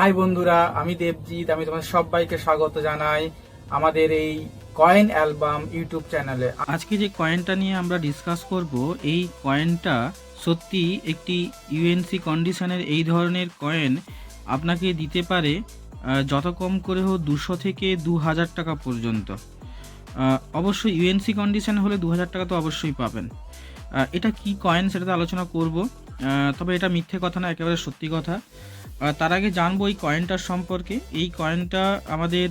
High বন্ধুরা, আমি দেবজিৎ, আমি তোমাদের সবাইকে স্বাগত জানাই আমাদের এই কয়েন অ্যালবাম ইউটিউব চ্যানেলে। আজকে যে কয়েনটা নিয়ে আমরা ডিসকাস করব, এই কয়েনটা সত্যি একটি ইউএনসি কন্ডিশনের এই ধরনের কয়েন আপনাকে দিতে পারে যত কম করে হোক দুশো থেকে দু হাজার টাকা পর্যন্ত। অবশ্যই ইউএনসি কন্ডিশন হলে দু হাজার টাকা তো অবশ্যই পাবেন। এটা কি কয়েন সেটা তো আলোচনা করব। তবে এটা মিথ্যে কথা না, একেবারে সত্যি কথা। তার আগে জানব এই কয়েনটার সম্পর্কে। এই কয়েনটা আমাদের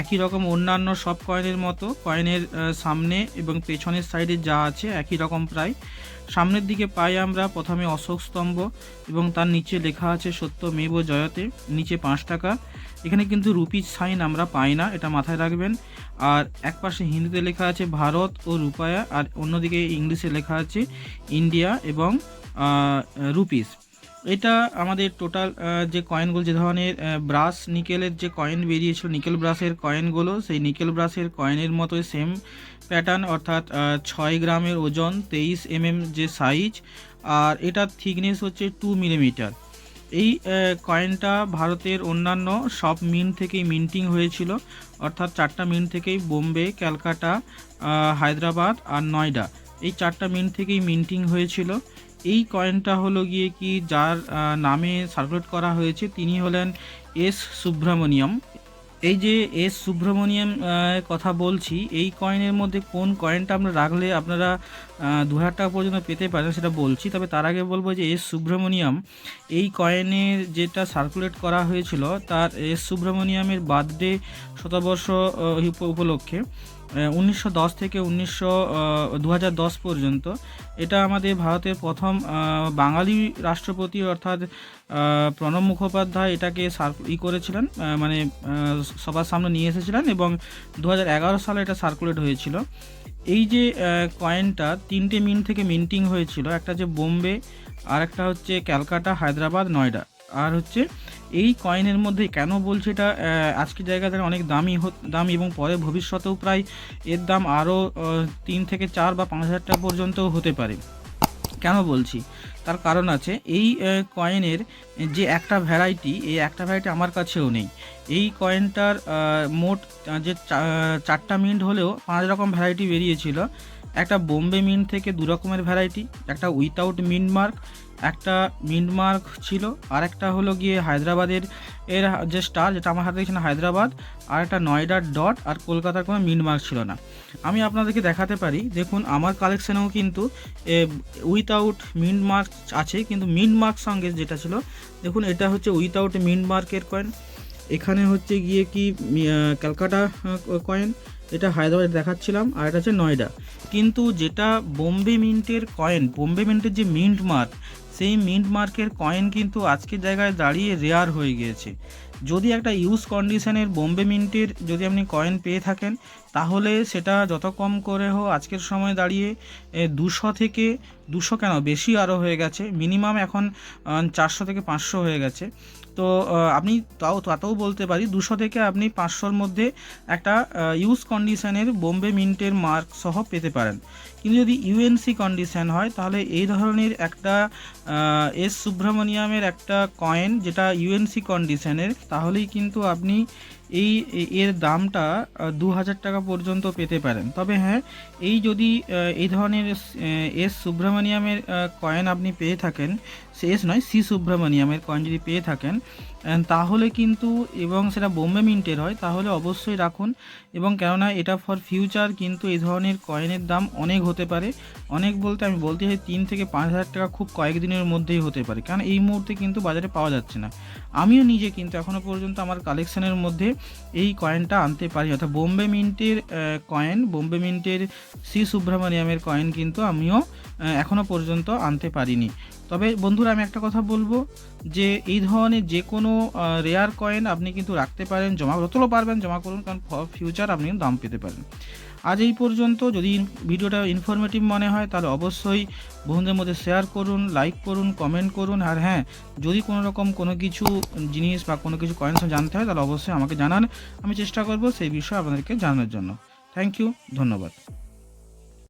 একই রকম অন্যান্য সব কয়েনের মতো কয়েনের সামনে এবং পেছনের সাইডে যা আছে একই রকম প্রায়। সামনের দিকে পাই আমরা প্রথমে অশোক স্তম্ভ এবং তার নিচে লেখা আছে সত্য মেব জয়তে, নিচে পাঁচ টাকা। এখানে কিন্তু রুপির সাইন আমরা পাই না, এটা মাথায় রাখবেন। আর এক পাশে হিন্দিতে লেখা আছে ভারত ও রূপায়া, আর অন্যদিকে ইংলিশে লেখা আছে ইন্ডিয়া এবং রুপিস। এটা আমাদের টোটাল যে কয়েনগুলো যে ধরনের ব্রাশ নিকেলের যে কয়েন বেরিয়েছিল নিকেল ব্রাশের কয়েনগুলো সেই নিকেল ব্রাশের কয়েনের মতোই সেম প্যাটার্ন অর্থাৎ ছয় গ্রামের ওজন, তেইশ এমএম যে সাইজ আর এটার থিকনেস হচ্ছে টু মিলিমিটার এই কয়েনটা ভারতের অন্যান্য সব মিন্ট থেকেই মিন্টিং হয়েছিল, অর্থাৎ চারটা মিন থেকেই বোম্বে, ক্যালকাটা হায়দ্রাবাদ আর নয়ডা, এই চারটা মিন থেকেই মিন্টিং হয়েছিল। এই কয়েনটা হলো গিয়ে কি যার নামে সার্কুলেট করা হয়েছে, তিনি হলেন এস সুব্রমণিয়ম। এই যে এস সুব্রমণিয়াম কথা বলছি, এই কয়েনের মধ্যে কোন কয়েনটা আমরা রাখলে আপনারা দু হাজার টাকা পর্যন্ত পেতে পারেন সেটা বলছি, তবে তার আগে বলব যে এস সুব্রমণিয়াম, এই কয়েনের যেটা সার্কুলেট করা হয়েছিল, তার এস সুব্রমণিয়ামের বার্থডে শতবর্ষ উপলক্ষে। উনিশশো দশ থেকে উনিশশো দু পর্যন্ত। এটা আমাদের ভারতের প্রথম বাঙালি রাষ্ট্রপতি অর্থাৎ প্রণব মুখোপাধ্যায় এটাকে ই করেছিলেন মানে সবার সামনে নিয়ে এসেছিলেন এবং দু হাজার এগারো সালে এটা সার্কুলেট হয়েছিল। এই যে কয়েনটা তিনটে মিন্ট থেকে মিন্টিং হয়েছিল, একটা যে বোম্বে আর একটা হচ্ছে ক্যালকাটা, হায়দ্রাবাদ, নয়ডা। আর হচ্ছে এই কয়েনের মধ্যে কেন বলছি এটা আজকের জায়গাতে অনেক দামি দামি এবং পরে ভবিষ্যতেও প্রায় এর দাম আরও তিন থেকে চার বা পাঁচ হাজার টাকা পর্যন্তও হতে পারে। কেন বলছি? তার কারণ আছে, এই কয়েনের যে একটা ভ্যারাইটি এই একটা ভ্যারাইটি আমার কাছেও নেই। এই কয়েনটার মোট যে চারটা মিন্ট হলেও পাঁচ রকম ভ্যারাইটি বেরিয়েছিল। একটা বোম্বে মিন্ট থেকে দু রকমের ভ্যারাইটি একটা উইথাউট মিন্ট মার্ক একটা মিন্ট মার্ক ছিল, আর একটা হলো গিয়ে হায়দ্রাবাদের এর যে স্টার যেটা আমার হাতে দেখছেন হায়দ্রাবাদ, আর একটা নয়ডার ডট আর কলকাতার কোনো মিন্ট মার্ক ছিল না। আমি আপনাদেরকে দেখাতে পারি, দেখুন আমার কালেকশনেও কিন্তু উইথাউট মিন্ট মার্ক আছে, কিন্তু মিন্ট মার্ক সঙ্গে যেটা ছিল, দেখুন এটা হচ্ছে উইথাউট মিন্ট মার্কের কয়েন এখানে হচ্ছে গিয়ে কি ক্যালকাটা কয়েন এটা হায়দ্রাবাদ দেখাচ্ছিলাম, আর এটা হচ্ছে নয়ডা। কিন্তু যেটা বোম্বে মিন্টের কয়েন, বোম্বে মিন্টের যে মিন্ট মার্ক, সেই মিন্ট মার্কের কয়েন কিন্তু আজকের জায়গায় দাঁড়িয়ে রেয়ার হয়ে গিয়েছে। যদি একটা ইউজ কন্ডিশনের বোম্বে মিন্টের যদি আপনি কয়েন পেয়ে থাকেন, তাহলে সেটা যত কম করে হোক আজকের সময় দাঁড়িয়ে দুশো থেকে, দুশো কেন বেশি আরও হয়ে গেছে। মিনিমাম এখন চারশো থেকে পাঁচশো হয়ে গেছে। তো আপনি তাও, তাতেও বলতে পারি, দুশো থেকে আপনি পাঁচশোর মধ্যে একটা ইউজ কন্ডিশনের বোম্বে মিন্টের মার্ক সহ পেতে পারেন। কিন্তু যদি ইউএনসি কন্ডিশন হয়, তাহলে এই ধরনের একটা এস সুব্রমণিয়ামের একটা কয়েন যেটা ইউএনসি কন্ডিশনের তাহলেই কিন্তু আপনি এই, এর দামটা দু হাজার টাকা পর্যন্ত পেতে পারেন। তবে হ্যাঁ এই যদি এই ধরনের এস সুব্রমণিয়ামের কয়েন আপনি পেয়ে থাকেন এস নয়, সি সুব্রমণিয়ামের কয়েন যদি পেয়ে থাকেন তাহলে কিন্তু, এবং সেটা বোম্বে মিন্টের হয়, তাহলে অবশ্যই রাখুন। এবং কেননা এটা ফর ফিউচার কিন্তু এই ধরনের কয়েনের দাম অনেক হতে পারে। অনেক বলতে আমি বলতে চাই, তিন থেকে পাঁচ হাজার টাকা খুব কয়েকদিনের মধ্যেই হতে পারে। কারণ এই মুহূর্তে কিন্তু বাজারে পাওয়া যাচ্ছে না। আমিও নিজে কিন্তু এখনও পর্যন্ত আমার কালেকশনের মধ্যে এই কয়েনটা আনতে পারি। অর্থাৎ বোম্বে মিন্টের কয়েন বোম্বে মিন্টের সি সুব্রহ্মণ্যমের কয়েন কিন্তু আমিও এখনও পর্যন্ত আনতে পারিনি। তবে বন্ধুরা আমি একটা কথা বলব যে এই ধরনের যে কোনো রেয়ার কয়েন আপনি কিন্তু রাখতে পারেন, জমা যতগুলো পারবেন, জমা করুন, কারণ ফিউচার আপনি দাম পেতে পারেন। আজ এই পর্যন্ত, যদি ভিডিওটা ইনফরমেটিভ মনে হয়, তাহলে অবশ্যই বন্ধুদের মধ্যে শেয়ার করুন লাইক করুন কমেন্ট করুন, আর হ্যাঁ যদি কোনো রকম কোনো কিছু জিনিস বা কোনো কিছু কয়েন্স জানতে হয়, তাহলে অবশ্যই আমাকে জানান। আমি চেষ্টা করব সেই বিষয়ে আপনাদেরকে জানানোর জন্য। থ্যাংক ইউ ধন্যবাদ।